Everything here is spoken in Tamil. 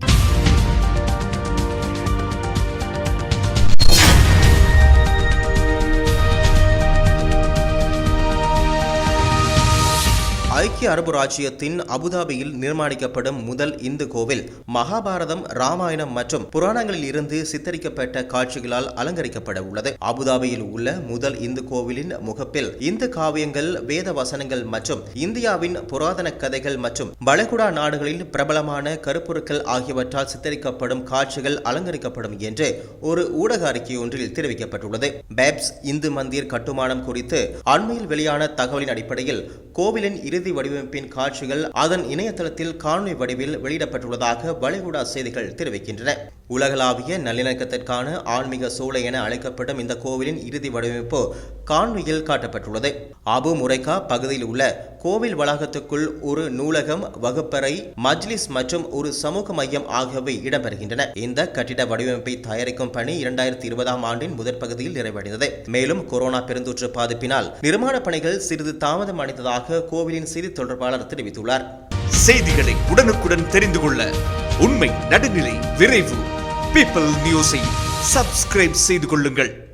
you ஐக்கிய அரபு ராஜ்யத்தின் அபுதாபியில் நிர்மாணிக்கப்படும் முதல் இந்து கோவில் மகாபாரதம் ராமாயணம் மற்றும் புராணங்களில் இருந்து சித்தரிக்கப்பட்ட காட்சிகளால் அலங்கரிக்கப்பட உள்ளது. அபுதாபியில் உள்ள முதல் இந்து கோவிலின் முகப்பில் இந்து காவியங்கள் வேத வசனங்கள் மற்றும் இந்தியாவின் புராதன கதைகள் மற்றும் வளைகுடா நாடுகளில் பிரபலமான கருப்பொருட்கள் ஆகியவற்றால் சித்தரிக்கப்படும் காட்சிகள் அலங்கரிக்கப்படும் என்று ஒரு ஊடக அறிக்கை ஒன்றில் தெரிவிக்கப்பட்டுள்ளது. பேப்ஸ் இந்து மந்திர் கட்டுமானம் குறித்து அண்மையில் வெளியான தகவலின் அடிப்படையில் கோவிலின் இறுதி வடிவமைப்பின் காட்சிகள் அதன் இணையதளத்தில் காணொலி வடிவில் வெளியிடப்பட்டுள்ளதாக வளைகுடா செய்திகள் தெரிவிக்கின்றன. உலகளாவிய நல்லிணக்கத்திற்கான ஆன்மீக சூளை என அழைக்கப்படும் இந்த கோவிலின் இறுதி வடிவமைப்பு காணொலியில் காட்டப்பட்டுள்ளது. அபு முரைகா பகுதியில் உள்ள கோவில் வளாகத்துக்குள் ஒரு நூலகம் வகுப்பறை மஜ்லிஸ் மற்றும் ஒரு சமூக மையம் ஆகியவை இடம்பெறுகின்றன. இந்த கட்டிட வடிவமைப்பை தயாரிக்கும் பணி இரண்டாயிரத்தி இருபதாம் ஆண்டின் முதற் பகுதியில் நிறைவடைந்தது. மேலும் கொரோனா பெருந்தொற்று பாதிப்பினால் நிர்மாண பணிகள் சிறிது தாமதம் அடைந்ததாக கோவிலின் செய்தி தொடர்பாளர் தெரிவித்துள்ளார். செய்திகளை உடனுக்குடன் தெரிந்து கொள்ள உண்மை நடுநிலை விரைவு. பீப்பிள் நியூஸை சப்ஸ்கிரைப் செய்து கொள்ளுங்கள்.